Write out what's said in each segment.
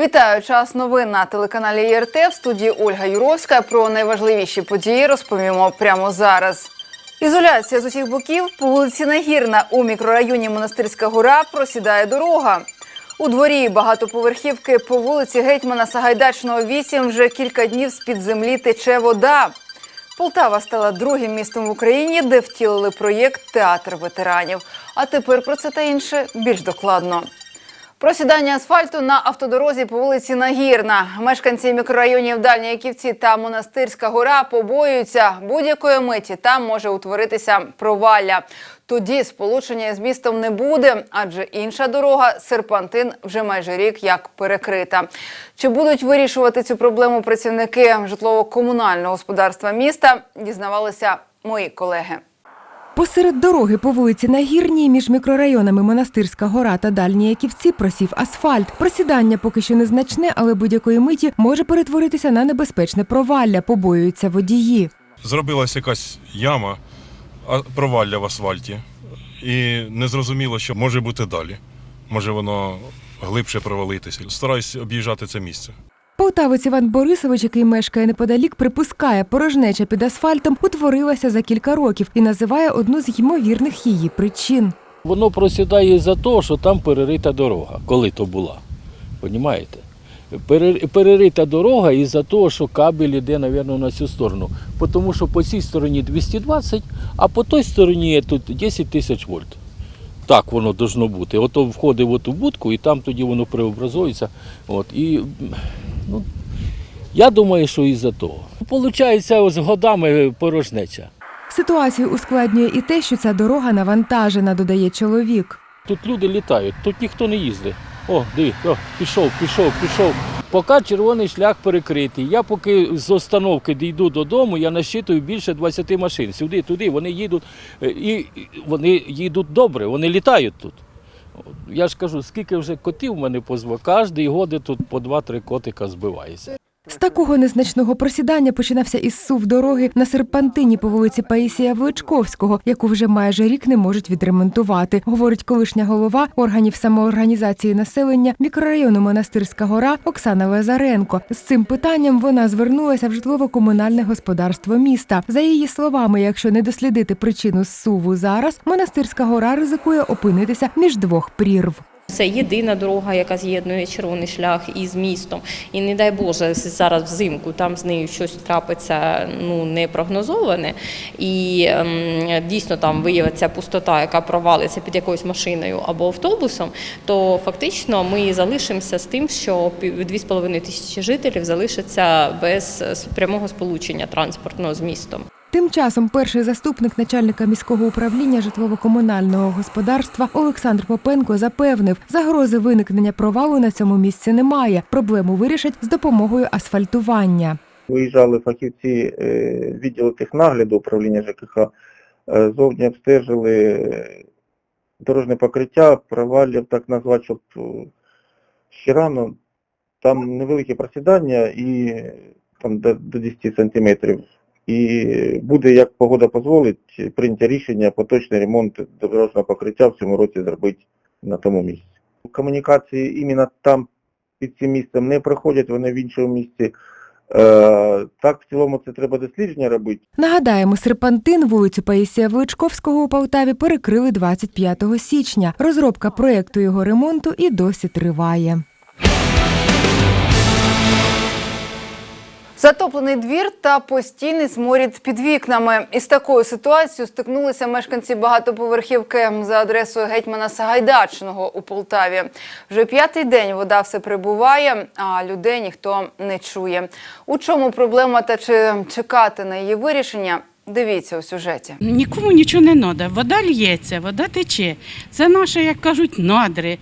Вітаю! Час новин на телеканалі ЄРТ. В студії Ольга Юровська. Про найважливіші події розповімо прямо зараз. Ізоляція з усіх боків по вулиці Нагірна у мікрорайоні Монастирська гора просідає дорога. У дворі багатоповерхівки по вулиці Гетьмана Сагайдачного 8 вже кілька днів з-під землі тече вода. Полтава стала другим містом в Україні, де втілили проєкт Театр ветеранів. А тепер про це та інше більш докладно. Просідання асфальту на автодорозі по вулиці Нагірна. Мешканці мікрорайонів Дальня Яківці та Монастирська гора побоюються будь-якої миті. Там може утворитися провалля. Тоді сполучення з містом не буде, адже інша дорога серпантин вже майже рік як перекрита. Чи будуть вирішувати цю проблему працівники житлово-комунального господарства міста? Дізнавалися мої колеги. Посеред дороги по вулиці Нагірній між мікрорайонами Монастирська гора та Дальні Яківці просів асфальт. Просідання поки що незначне, але будь-якої миті може перетворитися на небезпечне провалля, побоюються водії. зробилась якась яма, провалля в асфальті. І незрозуміло, що може бути далі. Може воно глибше провалитися. Стараюсь об'їжджати це місце. Полтавець Іван Борисович, який мешкає неподалік, припускає, порожнеча під асфальтом утворилася за кілька років і називає одну з ймовірних її причин. Воно просідає за того, що там перерита дорога, коли то була. Понімаєте? Перерита дорога із-за того, що кабель іде, мабуть, на цю сторону. Тому що по цій стороні 220, а по той стороні тут 10 тисяч вольт. Так воно должно бути. Ото входить в оту будку і там тоді воно преобразується. От, і, ну, я думаю, що із-за того. Получається, з годами порожнеча. Ситуацію ускладнює і те, що ця дорога навантажена, додає чоловік. Тут люди літають, тут ніхто не їздить. О, диви, о, пішов, пішов, пішов. Поки червоний шлях перекритий. Я поки з остановки дійду додому, я насчитую більше 20 машин. Сюди, туди, вони їдуть, е, і і вони їдуть добре, вони літають тут. Я ж кажу, скільки вже котів мене позвав, кожен год тут по 2-3 котика збивається. З такого незначного просідання починався із сув дороги на серпантині по вулиці Паїсія Величковського, яку вже майже рік не можуть відремонтувати, говорить колишня голова органів самоорганізації населення мікрорайону Монастирська гора Оксана Лазаренко. З цим питанням вона звернулася в житлово-комунальне господарство міста. За її словами, якщо не дослідити причину зсуву зараз, Монастирська гора ризикує опинитися між двох прірв. Це єдина дорога, яка з'єднує червоний шлях із містом. І не дай Боже, зараз взимку там з нею щось трапиться ну не прогнозоване, і ем, дійсно там виявиться пустота, яка провалиться під якоюсь машиною або автобусом. То фактично ми залишимося з тим, що пів- 2,5 тисячі жителів залишаться без е, прямого сполучення транспортного з містом. Тим часом перший заступник начальника міського управління житлово-комунального господарства Олександр Попенко запевнив, загрози виникнення провалу на цьому місці немає. Проблему вирішать з допомогою асфальтування. Виїжджали фахівці е, відділу технагляду управління ЖКХ, е, зовні обстежили е, дорожне покриття, провалів, так назвати, щоб ще рано. Там невелике просідання і там до 10 сантиметрів. І буде, як погода дозволить, прийняття рішення поточний ремонт дорожнього покриття в цьому році зробити на тому місці. Комунікації іменно там під цим місцем не проходять, вони в іншому місці. Е, так, в цілому це треба дослідження робити. Нагадаємо, серпантин вулицю Паїсія Величковського у Полтаві перекрили 25 січня. Розробка проєкту його ремонту і досі триває. Затоплений двір та постійний сморід під вікнами. Із такою ситуацією стикнулися мешканці багатоповерхівки за адресою гетьмана Сагайдачного у Полтаві. Вже п'ятий день вода все прибуває, а людей ніхто не чує. У чому проблема та чи чекати на її вирішення? Дивіться у сюжеті. Нікому нічого не треба. Вода л'ється, вода тече. Це наше, як кажуть, надри.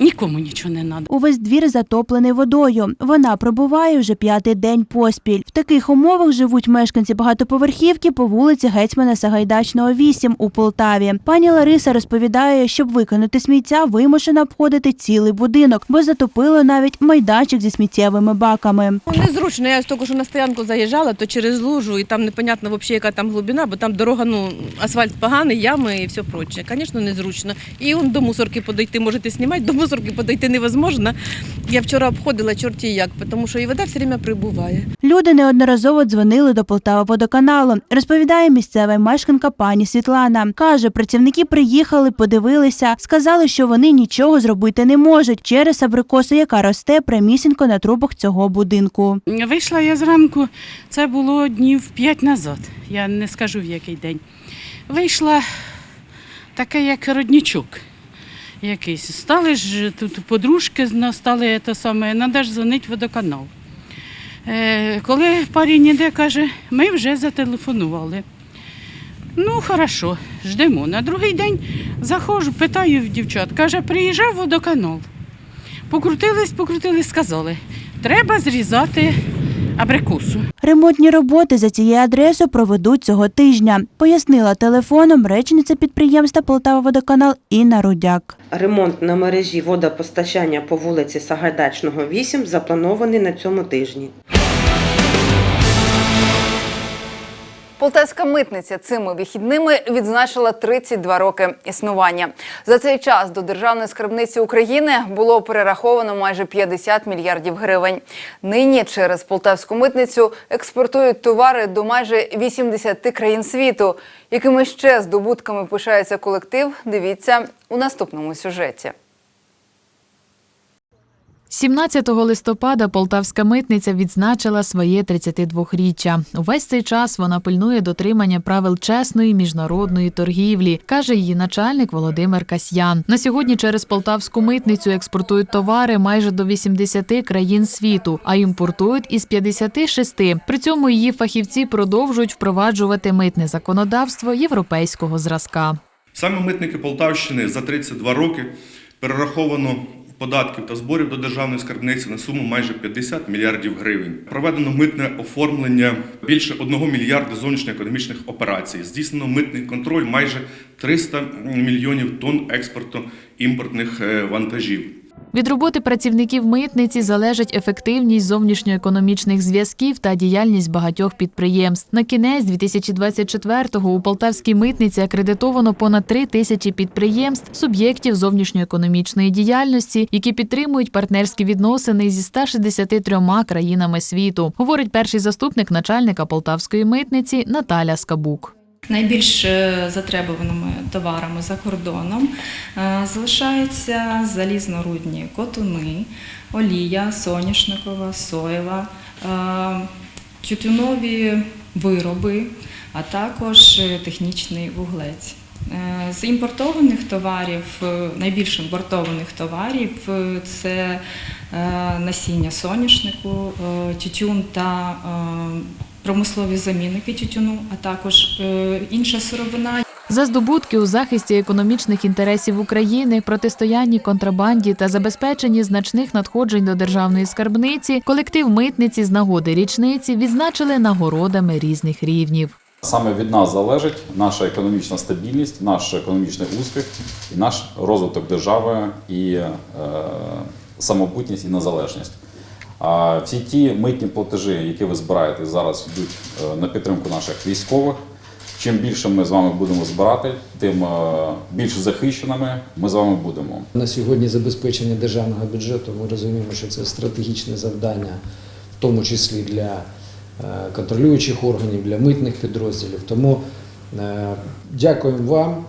Нікому нічого не треба. Увесь двір затоплений водою. Вона пробуває вже п'ятий день поспіль. В таких умовах живуть мешканці багатоповерхівки по вулиці Гетьмана Сагайдачного, 8 у Полтаві. Пані Лариса розповідає, щоб виконати сміття, вимушена обходити цілий будинок, бо затопило навіть майданчик зі сміттєвими баками. Ну, Незручно. Я тільки що на стоянку заїжджала, то через лужу, і там непонятно взагалі, яка там глибина, бо там дорога, ну, асфальт поганий, ями і все проче. Звісно, незручно. І он до мусорки подойти можете знімати, до мусорки мусорки подойти невозможно. Я вчора обходила чорті як, тому що і вода все время прибуває. Люди неодноразово дзвонили до Полтава водоканалу. Розповідає місцева мешканка пані Світлана. Каже, працівники приїхали, подивилися, сказали, що вони нічого зробити не можуть через абрикосу, яка росте прямісінько на трубах цього будинку. Вийшла я зранку, це було днів п'ять назад. Я не скажу в який день. Вийшла таке, як роднічок якийсь. Стали ж тут подружки стали те саме, треба ж дзвонити водоканал. Е, коли парень іде, каже, ми вже зателефонували. Ну, хорошо, ждемо. На другий день заходжу, питаю в дівчат, каже, приїжджав водоканал. Покрутились, покрутились, сказали, треба зрізати абрикосу. Ремонтні роботи за цією адресою проведуть цього тижня, пояснила телефоном речниця підприємства Полтавоводоканал Інна Рудяк. Ремонт на мережі водопостачання по вулиці Сагайдачного, 8 запланований на цьому тижні. Полтавська митниця цими вихідними відзначила 32 роки існування. За цей час до державної скарбниці України було перераховано майже 50 мільярдів гривень. Нині через полтавську митницю експортують товари до майже 80 країн світу. Якими ще здобутками пишається колектив? Дивіться у наступному сюжеті. 17 листопада полтавська митниця відзначила своє 32-річчя. Увесь цей час вона пильнує дотримання правил чесної міжнародної торгівлі, каже її начальник Володимир Касьян. На сьогодні через полтавську митницю експортують товари майже до 80 країн світу, а імпортують із 56. При цьому її фахівці продовжують впроваджувати митне законодавство європейського зразка. Саме митники Полтавщини за 32 роки перераховано податків та зборів до державної скарбниці на суму майже 50 мільярдів гривень. Проведено митне оформлення більше 1 мільярда зовнішньоекономічних операцій. Здійснено митний контроль майже 300 мільйонів тонн експорту імпортних е, вантажів. Від роботи працівників митниці залежить ефективність зовнішньоекономічних зв'язків та діяльність багатьох підприємств. На кінець 2024-го у Полтавській митниці акредитовано понад три тисячі підприємств, суб'єктів зовнішньоекономічної діяльності, які підтримують партнерські відносини зі 163 країнами світу, говорить перший заступник начальника Полтавської митниці Наталя Скабук. Найбільш е, затребуваними товарами за кордоном е, залишаються залізнорудні котуни, олія, соняшникова, соєва, е, тютюнові вироби, а також технічний вуглець. З імпортованих товарів, найбільш імпортованих товарів це насіння соняшнику, тютюн та промислові замінники тютюну, а також е, інша сировина. За здобутки у захисті економічних інтересів України, протистоянні контрабанді та забезпеченні значних надходжень до державної скарбниці, колектив митниці з нагоди річниці відзначили нагородами різних рівнів. Саме від нас залежить наша економічна стабільність, наш економічний успіх і наш розвиток держави і е, самобутність і незалежність. А всі ті митні платежі, які ви збираєте зараз, йдуть е, на підтримку наших військових. Чим більше ми з вами будемо збирати, тим е, більш захищеними ми з вами будемо. На сьогодні забезпечення державного бюджету ми розуміємо, що це стратегічне завдання, в тому числі для е, контролюючих органів, для митних підрозділів. Тому дякуємо вам.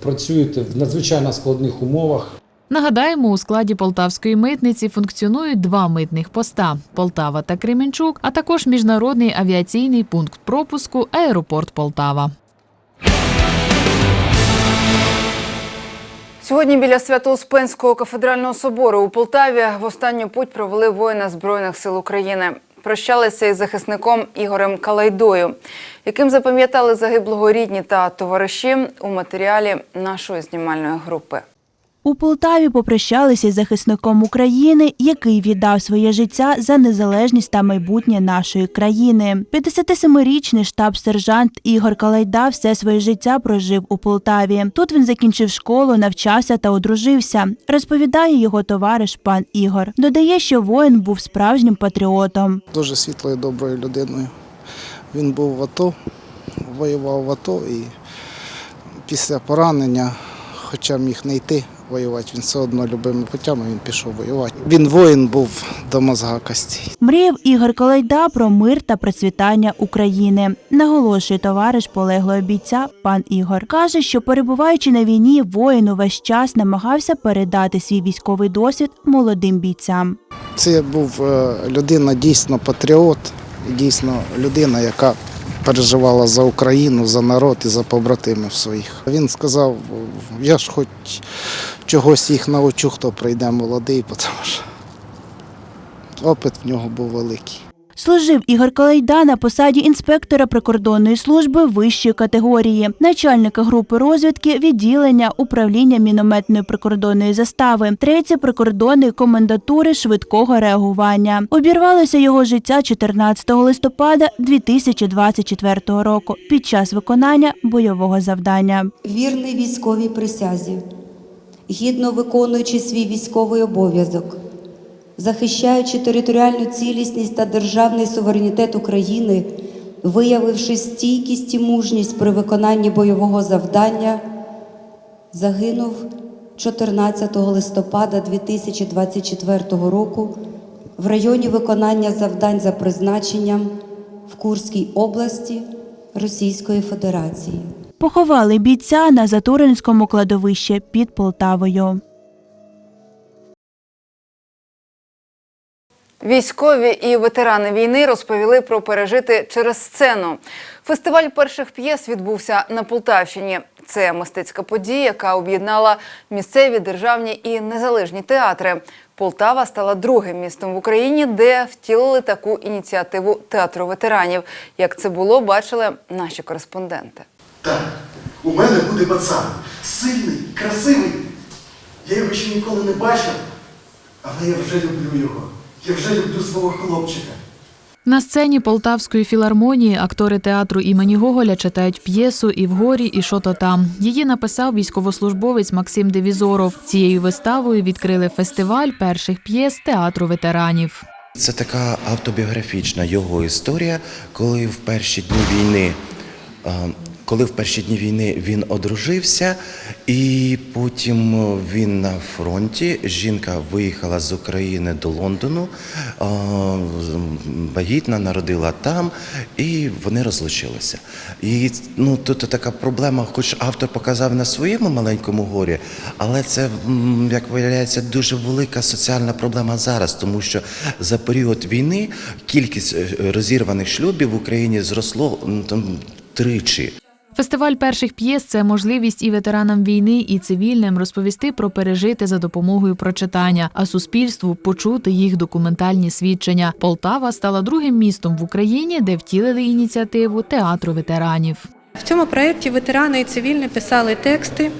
Працюєте в надзвичайно складних умовах. Нагадаємо, у складі полтавської митниці функціонують два митних поста Полтава та Кременчук, а також міжнародний авіаційний пункт пропуску Аеропорт Полтава. Сьогодні біля Свято-Успенського кафедрального собору у Полтаві в останню путь провели воїна Збройних сил України. Прощалися із захисником Ігорем Калайдою, яким запам'ятали загиблого рідні та товариші у матеріалі нашої знімальної групи. У Полтаві попрощалися із захисником України, який віддав своє життя за незалежність та майбутнє нашої країни. 57-річний штаб-сержант Ігор Калайда все своє життя прожив у Полтаві. Тут він закінчив школу, навчався та одружився. Розповідає його товариш пан Ігор. Додає, що воїн був справжнім патріотом. Дуже світлою, доброю людиною. Він був в АТО, воював в АТО і після поранення, хоча міг не йти воювати. Він все одно любими путями він пішов воювати. Він воїн був до мозга костей. Мріяв Ігор Колейда про мир та процвітання України. Наголошує товариш полеглого бійця пан Ігор. Каже, що перебуваючи на війні, воїн увесь час намагався передати свій військовий досвід молодим бійцям. Це був е, людина дійсно патріот, дійсно людина, яка переживала за Україну, за народ і за побратимів своїх. Він сказав: я ж хоч чогось їх научу, хто прийде молодий, тому що опит в нього був великий. Служив Ігор Колейда на посаді інспектора прикордонної служби вищої категорії, начальника групи розвідки відділення управління мінометної прикордонної застави, третє прикордонної комендатури швидкого реагування. Обірвалося його життя 14 листопада 2024 року під час виконання бойового завдання. вірний військовій присязі, гідно виконуючи свій військовий обов'язок, захищаючи територіальну цілісність та державний суверенітет України, виявивши стійкість і мужність при виконанні бойового завдання, загинув 14 листопада 2024 року в районі виконання завдань за призначенням в Курській області Російської Федерації. Поховали бійця на Затуринському кладовищі під Полтавою. Військові і ветерани війни розповіли про пережити через сцену. Фестиваль перших п'єс відбувся на Полтавщині. Це мистецька подія, яка об'єднала місцеві державні і незалежні театри. Полтава стала другим містом в Україні, де втілили таку ініціативу театру ветеранів. Як це було, бачили наші кореспонденти. Так, у мене буде пацан. Сильний, красивий. Я його ще ніколи не бачив, але я вже люблю його. Я вже люблю свого хлопчика. На сцені Полтавської філармонії актори театру імені Гоголя читають п'єсу І вгорі, і що то там. Її написав військовослужбовець Максим Девізоров. Цією виставою відкрили фестиваль перших п'єс театру ветеранів. Це така автобіографічна його історія, коли в перші дні війни. Коли в перші дні війни він одружився, і потім він на фронті. Жінка виїхала з України до Лондону, вагітна, народила там, і вони розлучилися. І ну, тут така проблема, хоч автор показав на своєму маленькому горі, але це, як виявляється, дуже велика соціальна проблема зараз, тому що за період війни кількість е, розірваних шлюбів в Україні зросло там тричі. Фестиваль перших п'єс це можливість і ветеранам війни, і цивільним розповісти про пережити за допомогою прочитання, а суспільству почути їх документальні свідчення. Полтава стала другим містом в Україні, де втілили ініціативу театру ветеранів. В цьому проєкті ветерани і цивільні писали тексти.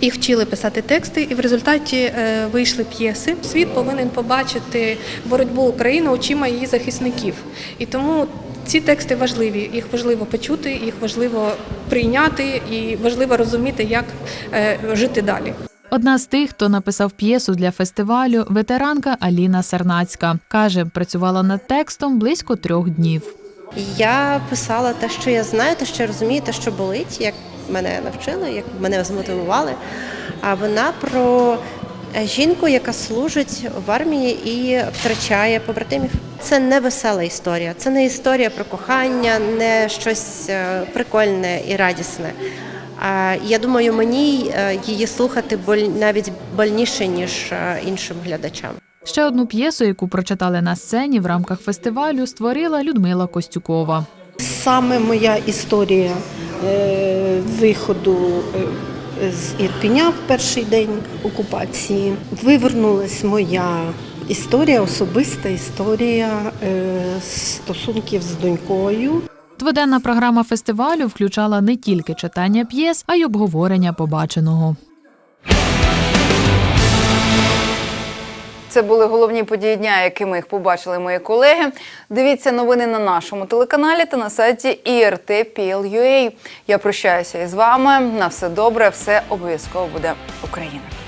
Їх вчили писати тексти, і в результаті е, вийшли п'єси. Світ повинен побачити боротьбу України очима її захисників. І тому ці тексти важливі. Їх важливо почути, їх важливо прийняти і важливо розуміти, як е, жити далі. Одна з тих, хто написав п'єсу для фестивалю, ветеранка Аліна Сарнацька. Каже, працювала над текстом близько трьох днів. Я писала те, що я знаю, те, що я розумію, те, що болить, як мене навчили, як мене змотивували. А вона про жінку, яка служить в армії і втрачає побратимів. Це не весела історія, це не історія про кохання, не щось е, прикольне і радісне. Я думаю, мені е, її слухати навіть больніше ніж е, іншим глядачам. Ще одну п'єсу, яку прочитали на сцені в рамках фестивалю, створила Людмила Костюкова. Саме моя історія е, виходу е, з Ірпіня в перший день окупації. Вивернулась моя історія, особиста історія е, стосунків з донькою. Дводенна програма фестивалю включала не тільки читання п'єс, а й обговорення побаченого. Це були головні події дня, якими їх побачили мої колеги. Дивіться новини на нашому телеканалі та на сайті IRT.PL.UA. Я прощаюся із вами. На все добре, все обов'язково буде Україна.